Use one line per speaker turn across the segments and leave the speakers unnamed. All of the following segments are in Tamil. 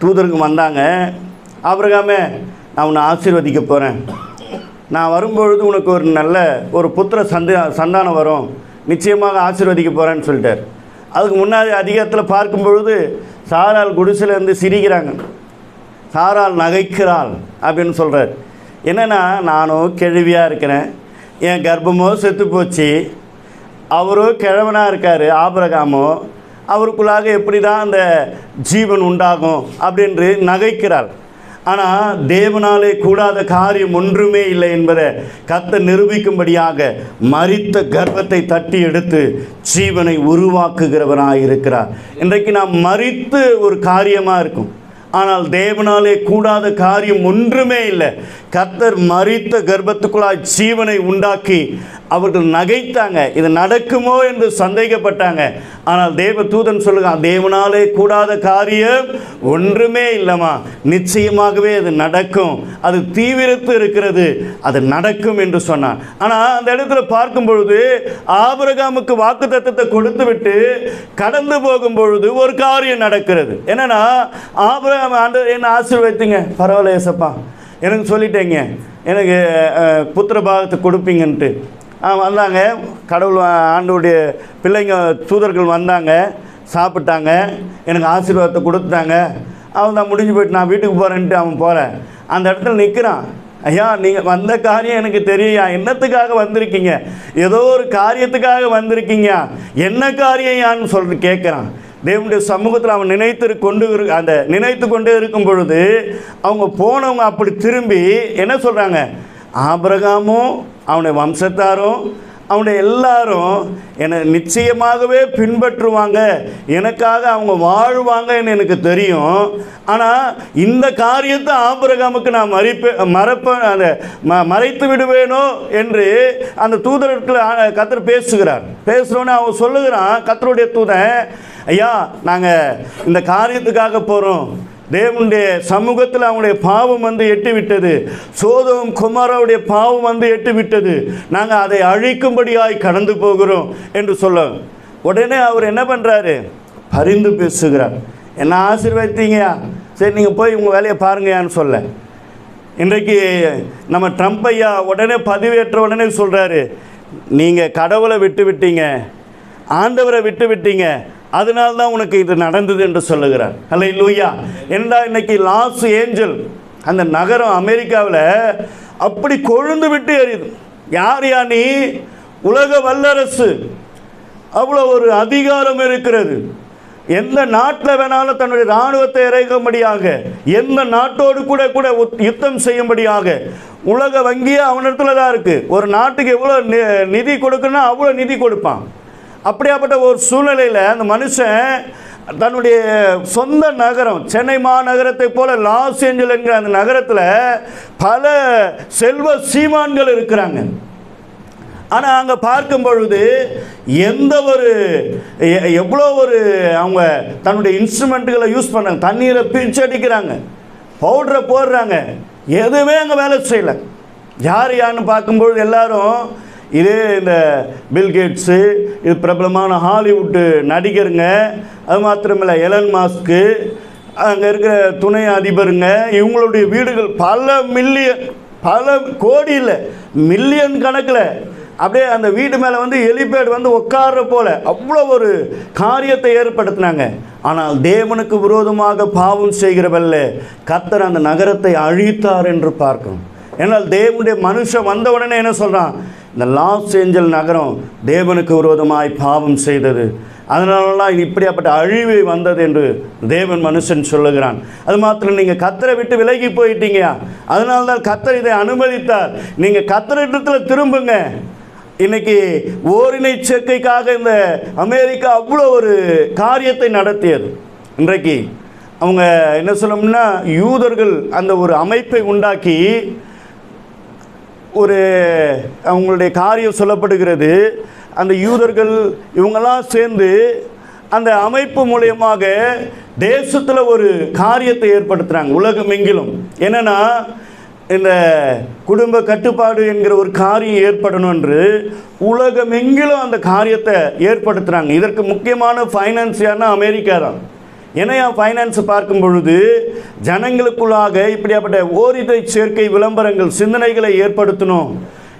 தூதருக்கு வந்தாங்க. ஆபிரகாமே நான் உன்னை ஆசீர்வதிக்க போகிறேன் நான் வரும்பொழுது உனக்கு ஒரு நல்ல ஒரு புத்திர சந்த சந்தானம் வரும். நிச்சயமாக ஆசீர்வதிக்க போகிறேன்னு சொல்லிட்டார். அதுக்கு முன்னாடி அதிகாரத்தில் பார்க்கும் பொழுது சாரால் குடிசிலேருந்து சிரிக்கிறாங்க. சாரால் நகைக்கிறாள் அப்படின்னு சொல்கிறார் என்னென்னா நானும் கேள்வியாக இருக்கிறேன். என் கர்ப்பமோ செத்து போச்சு அவரோ கிழவனாக இருக்கார் ஆபரகாமோ. அவருக்குள்ளாக எப்படி தான் அந்த ஜீவன் உண்டாகும் அப்படின்று நகைக்கிறார். ஆனால் தேவனாலே கூடாத காரியம் ஒன்றுமே இல்லை என்பதை கத்த நிரூபிக்கும்படியாக மறித்த கர்ப்பத்தை தட்டி எடுத்து ஜீவனை உருவாக்குகிறவனாக இருக்கிறார் இன்றைக்கு நாம் மறித்து ஒரு காரியமாக இருக்கும். ஆனால் தேவனாலே கூடாத காரியம் ஒன்றுமே இல்லை. கர்த்தர் மரித்த கர்ப்பத்துக்குள்ளாய் ஜீவனை உண்டாக்கி அவர்கள் நகைத்தாங்க. இது நடக்குமோ என்று சந்தேகப்பட்டாங்க. ஆனால் தேவ தூதன் சொல்லுங்க தேவனாலே கூடாத காரியம் ஒன்றுமே இல்லைம்மா. நிச்சயமாகவே அது நடக்கும். அது தீவிரத்து இருக்கிறது. அது நடக்கும் என்று சொன்னான். ஆனால் அந்த இடத்துல பார்க்கும் பொழுது ஆபரகாமுக்கு வாக்கு தத்துவத்தை கொடுத்து விட்டு கடந்து போகும் பொழுது ஒரு காரியம் நடக்கிறது. என்னன்னா ஆபிரகாம் ஆண்டு என்ன ஆசீர்வதிங்க பரவாயில்ல ஏசப்பா எனக்கு சொல்லிட்டேங்க. எனக்கு புத்திர பாகத்தை கொடுப்பீங்கன்ட்டு. வந்தாங்க. கடவுள் ஆண்டுடைய பிள்ளைங்க தூதர்கள் வந்தாங்க. சாப்பிட்டாங்க. எனக்கு ஆசீர்வாதத்தை கொடுத்தாங்க அவன் தான் முடிஞ்சு போயிட்டு நான் வீட்டுக்கு போகிறேன்ட்டு அவன் போகிறேன் அந்த இடத்துல நிற்கிறான் ஐயா நீங்கள் வந்த காரியம் எனக்கு தெரியா என்னத்துக்காக வந்திருக்கீங்க? ஏதோ ஒரு காரியத்துக்காக வந்திருக்கீங்க என்ன காரியம் யான்னு சொல்லிட்டு கேட்குறான் தேவனுடைய சமூகத்தில் அவன் நினைத்து கொண்டு இரு- அந்த நினைத்து கொண்டே இருக்கும் பொழுது அவங்க போனவங்க அப்படி திரும்பி என்ன சொல்கிறாங்க ஆபிரகாமும் அவனுடைய வம்சத்தாரும் அவனுடைய எல்லாரும் என்னை நிச்சயமாகவே பின்பற்றுவாங்க. எனக்காக அவங்க வாழ்வாங்கன்னு எனக்கு தெரியும். ஆனால் இந்த காரியத்தை ஆபிரகாமுக்கு நான் மறிப்பேன் மறப்ப அந்த ம மறைத்து விடுவேனோ என்று அந்த தூதர்கள் கத்தர் பேசுகிறார். பேசுகிறோன்னே அவன் சொல்லுகிறான் கத்தருடைய தூதன் ஐயா நாங்கள் இந்த காரியத்துக்காக போகிறோம் தேவனுடைய சமூகத்தில் அவனுடைய பாவம் வந்து எட்டு விட்டது சோதம் குமாராவுடைய பாவம் வந்து எட்டு விட்டது நாங்கள் அதை அழிக்கும்படியாய் கடந்து போகிறோம் என்று சொல்ல. உடனே அவர் என்ன பண்ணுறாரு பரிந்து பேசுகிறார். என்ன ஆசீர்வதித்தீங்கயா சரி நீங்கள் போய் உங்கள் வேலையை பாருங்கயான்னு சொல்ல. இன்றைக்கு நம்ம ட்ரம்ப் ஐயா உடனே பதிவேற்ற உடனே சொல்கிறாரு நீங்கள் கடவுளை விட்டு விட்டீங்க ஆண்டவரை விட்டு விட்டீங்க அதனால தான் உனக்கு இது நடந்தது என்று சொல்லுகிறார். அல்ல லூயா என்றா இன்னைக்கு லாஸ் ஏஞ்சல் அந்த நகரம் அமெரிக்காவில் அப்படி கொழுந்து விட்டு எரியுது. யார் யா நீ? உலக வல்லரசு. அவ்வளோ ஒரு அதிகாரம் இருக்கிறது. எந்த நாட்டில் வேணாலும் தன்னுடைய இராணுவத்தை இறங்கும்படியாக எந்த நாட்டோடு கூட கூட யுத்தம் செய்யும்படியாக உலக வங்கியே அவனிடத்துல தான் இருக்குது ஒரு நாட்டுக்கு எவ்வளோ நி- நிதி கொடுக்குன்னா அவ்வளோ நிதி கொடுப்பான். அப்படியாப்பட்ட ஒரு சூழ்நிலையில் அந்த மனுஷன் தன்னுடைய சொந்த நகரம் சென்னை மாநகரத்தை போல லாஸ் ஏஞ்சல் என்கிற அந்த நகரத்தில் பல செல்வ சீமான்கள் இருக்கிறாங்க. ஆனால் அங்கே பார்க்கும் பொழுது எந்த ஒரு எ- எவ்வளோ ஒரு அவங்க தன்னுடைய இன்ஸ்ட்ருமெண்ட்டுகளை யூஸ் பண்ணாங்க. தண்ணீரை பிரிச்சு அடிக்கிறாங்க. பவுடரை போடுறாங்க. எதுவுமே அங்கே வேலை செய்யலை. யார் யாருன்னு பார்க்கும்பொழுது எல்லாரும் இதே இந்த பில்கேட்ஸு இது பிரபலமான ஹாலிவுட்டு நடிகருங்க. அது மாத்திரமில்லை எலன் மாஸ்க்கு அங்கே இருக்கிற துணை அதிபருங்க. இவங்களுடைய வீடுகள் பல மில்லியன் பல கோடி இல்லை மில்லியன் கணக்கில். அப்படியே அந்த வீடு மேலே வந்து எலிபேட் வந்து உட்கார்ற போல அவ்வளோ ஒரு காரியத்தை ஏற்படுத்தினாங்க. ஆனால் தேவனுக்கு விரோதமாக பாவம் செய்கிறவல்ல கத்தர் அந்த நகரத்தை அழித்தார் என்று பார்க்கணும் ஏன்னால் தேவனுடைய மனுஷன் வந்த உடனே என்ன சொல்கிறான் இந்த லாஸ் ஏஞ்சல் நகரம் தேவனுக்கு விரோதமாய் பாவம் செய்தது. அதனாலலாம் இப்படியாப்பட்ட அழிவு வந்தது என்று தேவன் மனுஷன் சொல்லுகிறான். அது மாத்திரம் நீங்கள் கத்தரை விட்டு விலகி போயிட்டீங்கயா அதனால தான் கத்தர் இதை அனுமதித்தார். நீங்கள் கத்தரிடத்தில் திரும்புங்க. இன்னைக்கு ஓரினை சேர்க்கைக்காக இந்த அமெரிக்கா அவ்வளோ ஒரு காரியத்தை நடத்தியது. இன்றைக்கு அவங்க என்ன சொல்லணும்னா யூதர்கள் அந்த ஒரு அமைப்பை உண்டாக்கி ஒரு அவங்களுடைய காரியம் சொல்லப்படுகிறது. அந்த யூதர்கள் இவங்கெல்லாம் சேர்ந்து அந்த அமைப்பு மூலியமாக தேசத்தில் ஒரு காரியத்தை ஏற்படுத்துகிறாங்க உலகம் எங்கிலும் என்னென்னா இந்த குடும்ப கட்டுப்பாடு என்கிற ஒரு காரியம் ஏற்படணும் என்று உலகம் எங்கிலும் அந்த காரியத்தை ஏற்படுத்துகிறாங்க இதற்கு முக்கியமான ஃபைனான்ஸ் யாருன்னா அமெரிக்கா தான். என்னையா ஃபைனான்ஸ் பார்க்கும் பொழுது ஜனங்களுக்குள்ளாக இப்படியாப்பட்ட ஓரிதை சேர்க்கை விளம்பரங்கள் சிந்தனைகளை ஏற்படுத்தணும்.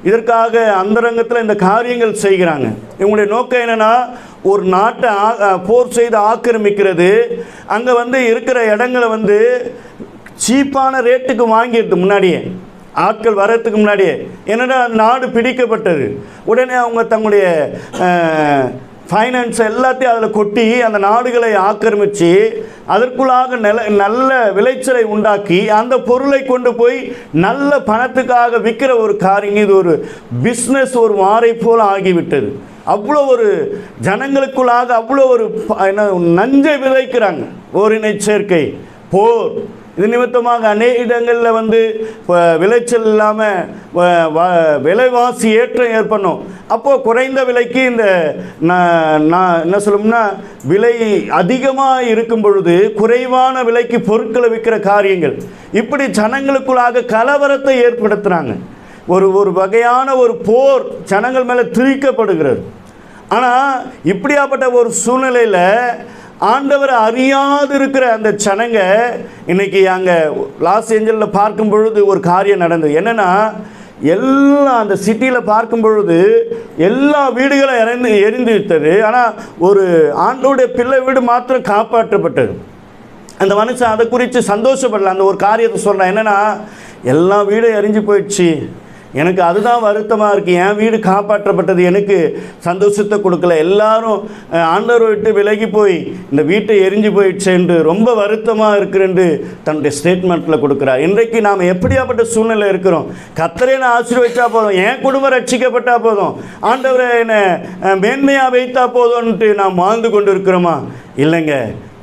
இதற்காக அந்தரங்கத்தில் இந்த காரியங்கள் செய்கிறாங்க. இவங்களுடைய நோக்கம் என்னென்னா ஒரு நாட்டை ஆ- போர் செய்து ஆக்கிரமிக்கிறது. அங்கே வந்து இருக்கிற இடங்களை வந்து சீப்பான ரேட்டுக்கு வாங்கிடுது முன்னாடியே. ஆட்கள் வர்றதுக்கு முன்னாடியே. என்னடா நாடு பிடிக்கப்பட்டது. உடனே அவங்க தங்களுடைய ஃபைனான்ஸ் எல்லாத்தையும் அதில் கொட்டி அந்த நாடுகளை ஆக்கிரமித்து அதற்குள்ளாக நில நல்ல விளைச்சலை உண்டாக்கி அந்த பொருளை கொண்டு போய் நல்ல பணத்துக்காக விற்கிற ஒரு காரியம். இது ஒரு பிஸ்னஸ் ஒரு மாறை போல் ஆகிவிட்டது. அவ்வளோ ஒரு ஜனங்களுக்குள்ளாக அவ்வளோ ஒரு என்ன நஞ்சை விதைக்கிறாங்க. ஓரினை சேர்க்கை போர். இது நிமித்தமாக அநேக இடங்களில் வந்து விளைச்சல் இல்லாமல் விலைவாசி ஏற்றம் ஏற்படணும். அப்போது குறைந்த விலைக்கு இந்த நான் என்ன சொல்லணும்னா விலை அதிகமாக இருக்கும் பொழுது குறைவான விலைக்கு பொருட்களை விற்கிற காரியங்கள். இப்படி ஜனங்களுக்குள்ளாக கலவரத்தை ஏற்படுத்துகிறாங்க ஒரு ஒரு வகையான ஒரு போர் ஜனங்கள் மேலே திரிக்கப்படுகிறது. ஆனால் இப்படியாப்பட்ட ஒரு சூழ்நிலையில் ஆண்டவரை அறியாது இருக்கிற அந்த ஜனங்க இன்னைக்கு அங்கே லாஸ் ஏஞ்சலில் பார்க்கும் பொழுது ஒரு காரியம் நடந்தது. என்னென்னா எல்லாம் அந்த சிட்டியில் பார்க்கும் பொழுது எல்லா வீடுகளும் இறந்து எரிந்து விட்டது. ஆனால் ஒரு ஆண்டோடைய பிள்ளை வீடு மாத்திரம் காப்பாற்றப்பட்டது. அந்த மனுஷன் அதை குறித்து சந்தோஷப்படல. அந்த ஒரு காரியத்தை சொல்கிறேன் என்னென்னா எல்லா வீடும் எரிஞ்சு போயிடுச்சு. எனக்கு அதுதான் வருத்தமாக இருக்குது என் வீடு காப்பாற்றப்பட்டது எனக்கு சந்தோஷத்தை கொடுக்கல. எல்லாரும் ஆண்டவரை விட்டு விலகி போய் இந்த வீட்டை எரிஞ்சு போயிடுச்சேன்று ரொம்ப வருத்தமாக இருக்குன்னு தன்னுடைய ஸ்டேட்மெண்ட்டில் கொடுக்குறார். இன்றைக்கு நாம் எப்படியாப்பட்ட சூழ்நிலை இருக்கிறோம்? கத்தரை நான் ஆசீர்வதிச்சா போதும். என் குடும்பம் ரட்சிக்கப்பட்டால் போதும். ஆண்டவரை என்னை மேன்மையாக வைத்தா போதும்ன்ட்டு நாம் வாழ்ந்து கொண்டு இருக்கிறோமா இல்லைங்க.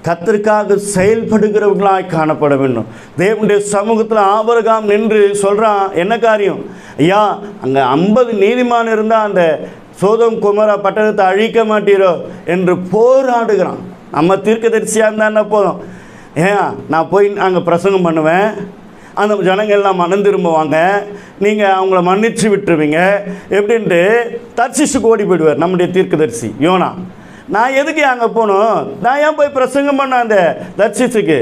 கத்திற்காக செயல்படுகிறவர்களாய் காணப்பட வேண்டும். தேவனுடைய சமூகத்தில் ஆபரகாம் நின்று சொல்கிறான் என்ன காரியம்? ஐயா அங்கே ஐம்பது நீதிமான் இருந்தால் அந்த சோதம் குமரா பட்டணத்தை அழிக்க மாட்டீரோ என்று போராடுகிறான். நம்ம தீர்க்கதரிசியாக இருந்தான்னா போதும்? ஏன் நான் போய் அங்கே பிரசங்கம் பண்ணுவேன். அந்த ஜனங்கள் எல்லாம் மனம் திரும்புவாங்க. நீங்கள் அவங்கள மன்னிச்சு விட்டுருவீங்க. எப்படின்ட்டு தர்சிஷுக்கு ஓடி போயிடுவார் நம்முடைய தீர்க்கதரிசி யோனா. நான் எதுக்கு அங்கே போகணும்? நான் ஏன் போய் பிரசங்கம் பண்ண அந்த தர்சிச்சுக்கு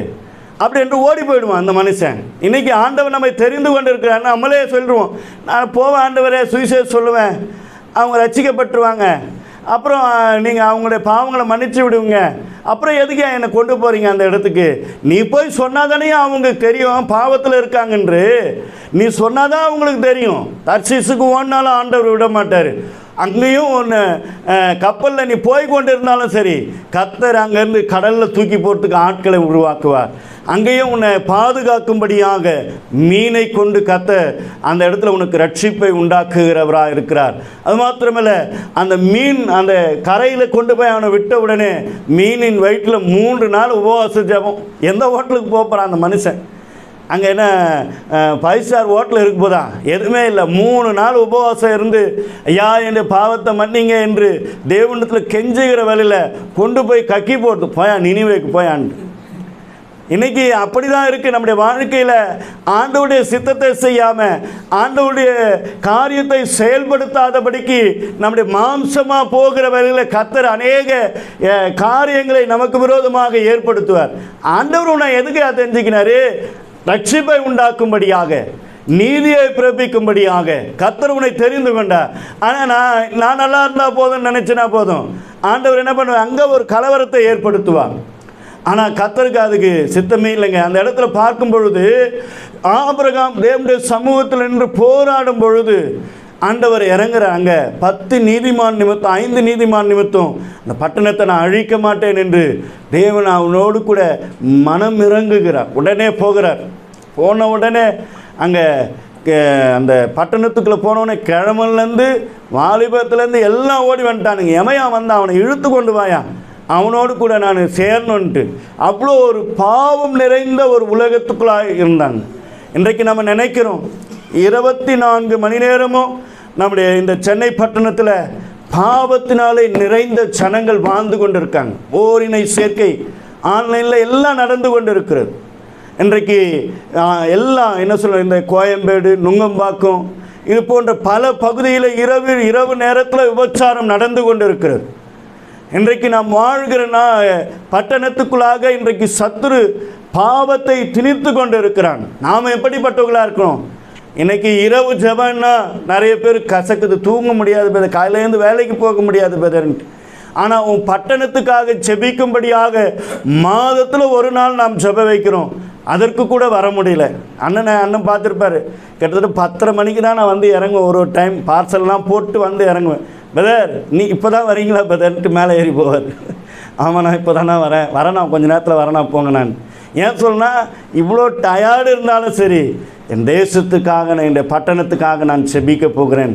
அப்படி என்று ஓடி போயிடுவான் அந்த மனுஷன். இன்னைக்கு ஆண்டவர் நம்மை தெரிந்து கொண்டு இருக்கிறார் நம்மளே சொல்லிடுவோம். நான் போவேன் ஆண்டவரே சுவிசேஷம் சொல்லுவேன். அவங்க ரசிக்கப்பட்டுருவாங்க. அப்புறம் நீங்கள் அவங்களுடைய பாவங்களை மன்னிச்சு விடுவீங்க அப்புறம் எதுக்கு என்னை கொண்டு போகிறீங்க அந்த இடத்துக்கு? நீ போய் சொன்னாதானே அவங்களுக்கு தெரியும் பாவத்தில் இருக்காங்கன்று. நீ சொன்னாதான் அவங்களுக்கு தெரியும். தர்சிஸுக்கு ஓடினாலும் ஆண்டவர் விட மாட்டார் அங்கேயும் ஒன்று கப்பலில் நீ போய் கொண்டு இருந்தாலும் சரி கத்தர் அங்கேருந்து கடலில் தூக்கி போகிறதுக்கு ஆட்களை உருவாக்குவார். அங்கேயும் உன்னை பாதுகாக்கும்படியாக மீனை கொண்டு கத்த அந்த இடத்துல உனக்கு ரட்சிப்பை உண்டாக்குகிறவராக இருக்கிறார். அது மாத்திரமல்ல அந்த மீன் அந்த கரையில் கொண்டு போய் அவனை விட்ட உடனே மீனின் வயிற்றில் மூன்று நாள் உபவாச ஜெபம். எந்த ஹோட்டலுக்கு போகிறான் அந்த மனுஷன்? அங்கே என்ன ஃபைவ் ஸ்டார் ஹோட்டல் இருக்கு போதா? எதுவுமே இல்லை. மூணு நாள் உபவாசம் இருந்து ஐயா என் பாவத்தை மன்னிங்க என்று தேவனத்தில் கெஞ்சுகிற வேலையில் கொண்டு போய் கக்கி போட்டு போயா நினைவேக்கு போயான்ட்டு அப்படி தான் இருக்குது நம்முடைய வாழ்க்கையில் ஆண்டவுடைய சித்தத்தை செய்யாமல் ஆண்டவுடைய காரியத்தை செயல்படுத்தாதபடிக்கு நம்முடைய மாம்சமாக போகிற வரையில் கத்தர் அநேக காரியங்களை நமக்கு விரோதமாக ஏற்படுத்துவார். ஆண்டவர் உன்னை எதுக்கு தெரிஞ்சுக்கினாரு? ரட்சிப்பை உண்டாக்கும்படியாக நீதியை பிறப்பிக்கும்படியாக கத்தர் உன்னை தெரிந்து கொண்டார் ஆனால் நான் நான் நல்லா இருந்தால் போதும்னு நினச்சினா போதும். ஆண்டவர் என்ன பண்ணுவார்? அங்கே ஒரு கலவரத்தை ஏற்படுத்துவார். ஆனால் கத்தருக்கு அதுக்கு சித்தமே இல்லைங்க. அந்த இடத்துல பார்க்கும் பொழுது ஆபிரகாம் தேவனுடைய சமூகத்தில் நின்று போராடும் பொழுது ஆண்டவர் இறங்குறாங்க பத்து நீதிமான் நிமித்தம் ஐந்து நீதிமான் நிமித்தம் அந்த பட்டணத்தை நான் அழிக்க மாட்டேன் என்று தேவன் அவனோடு கூட மனம் இறங்குகிறார். உடனே போகிறார். போன உடனே அங்கே அந்த பட்டணத்துக்குள்ளே போனவொடனே கிழமன்லேருந்து வாலிபத்துலேருந்து எல்லாம் ஓடி வந்துட்டானுங்க. எமையா வந்து அவனை இழுத்து கொண்டு வாயா. அவனோடு கூட நான் சேரணுன்ட்டு அவ்வளோ ஒரு பாவம் நிறைந்த ஒரு உலகத்துக்குள்ளாக இருந்தாங்க. இன்றைக்கு நம்ம நினைக்கிறோம் இருபத்தி நான்கு மணி நேரமும் நம்முடைய இந்த சென்னை பட்டணத்தில் பாவத்தினாலே நிறைந்த ஜனங்கள் வாழ்ந்து கொண்டிருக்காங்க. ஓரினை சேர்க்கை ஆன்லைனில் எல்லாம் நடந்து கொண்டு இருக்கிறது இன்றைக்கு எல்லாம் என்ன சொல்ல இந்த கோயம்பேடு நுங்கம்பாக்கம் இது போன்ற பல பகுதியில் இரவு இரவு நேரத்தில் விபச்சாரம் நடந்து கொண்டு இருக்கிறது இன்றைக்கு நாம் வாழ்கிற பட்டணத்துக்குள்ளாக இன்றைக்கு சத்துரு பாவத்தை திணித்து கொண்டு இருக்கிறான் நாம் எப்படிப்பட்டவர்களாக இருக்கிறோம் இன்னைக்கு இரவு ஜபன்னா நிறைய பேர் கசக்குது தூங்க முடியாது பிரதர் காலையிலேருந்து வேலைக்கு போக முடியாது பிரதர்ன்ட்டு ஆனால் உன் பட்டணத்துக்காக செபிக்கும்படியாக மாதத்தில் ஒரு நாள் நாம் ஜெப வைக்கிறோம். அதற்கு கூட வர முடியல. அண்ணனை அண்ணன் பார்த்துருப்பாரு. கிட்டத்தட்ட பத்தரை மணிக்கு தான் நான் வந்து இறங்குவேன். ஒரு ஒரு டைம் பார்சல்லாம் போட்டு வந்து இறங்குவேன். பிரதர் நீ இப்போ தான் வரீங்களா பிரதர்ன்ட்டு மேலே ஏறி போவார். ஆமாம் நான் இப்போ தானே வரேன். வரேன் நான் கொஞ்சம் நேரத்தில் வரேன் நான் போங்க நான். ஏன் சொல்லுன்னா இவ்வளோ டயர்டு இருந்தாலும் சரி என் தேசத்துக்காக நான் இந்த பட்டணத்துக்காக நான் செபிக்க போகிறேன்.